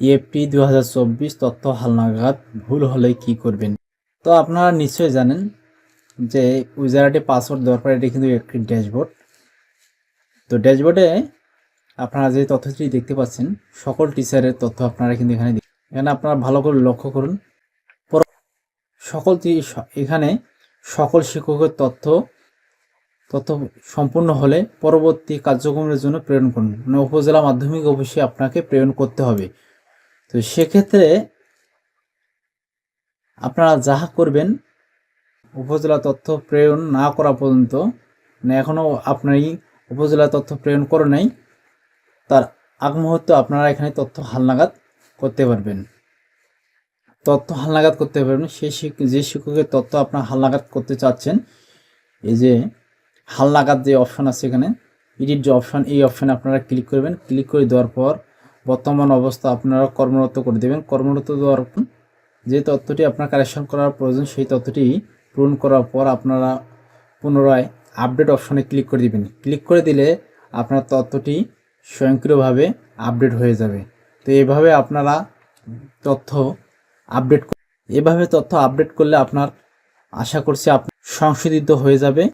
EFT দু হাজার চব্বিশ তথ্য হালনাগাদ ভুল হলে কি করবেন? তো আপনারা নিশ্চয়ই জানেন যে আইডি পাসওয়ার্ড দেওয়ার পর এটি কিন্তু একটি ড্যাশবোর্ড। তো ড্যাশবোর্ডে আপনারা যে তথ্যটি দেখতে পাচ্ছেন, সকল টিচারের তথ্য আপনারা কিন্তু এখানে এখানে আপনারা ভালো করে লক্ষ্য করুন। সকল এখানে সকল শিক্ষকের তথ্য তথ্য সম্পূর্ণ হলে পরবর্তী কার্যক্রমের জন্য প্রেরণ করুন। মানে উপজেলা মাধ্যমিক অফিসে আপনাকে প্রেরণ করতে হবে। তো সেক্ষেত্রে আপনারা যাহা করবেন, উপজেলা তথ্য প্রেরণ না করা পর্যন্ত মানে এখনও আপনারই উপজেলা তথ্য প্রেরণ করে নাই, তার আগ মুহূর্তে আপনারা এখানে তথ্য হালনাগাদ করতে পারবেন। তথ্য হালনাগাদ করতে পারবেন সেই যে শিক্ষকের তথ্য আপনার হালনাগাদ করতে চাচ্ছেন, এই যে হালনাগাদ যে অপশন আছে এখানে, এডিট যে অপশন, এই অপশানে আপনারা ক্লিক করবেন। ক্লিক করে দেওয়ার পর বর্তমান অবস্থা আপনারা কর্মরত করে দেবেন। কর্মরত দেওয়ার যে তথ্যটি আপনার কালেকশন করার প্রয়োজন, সেই তথ্যটি পূরণ করার পর আপনারা পুনরায় আপডেট অপশনে ক্লিক করে দিবেন। ক্লিক করে দিলে আপনার তথ্যটি স্বয়ংক্রিয়ভাবে আপডেট হয়ে যাবে। তো এভাবে আপনারা তথ্য আপডেট এভাবে তথ্য আপডেট করলে আপনার, আশা করছি আপ সংশোধিত হয়ে যাবে।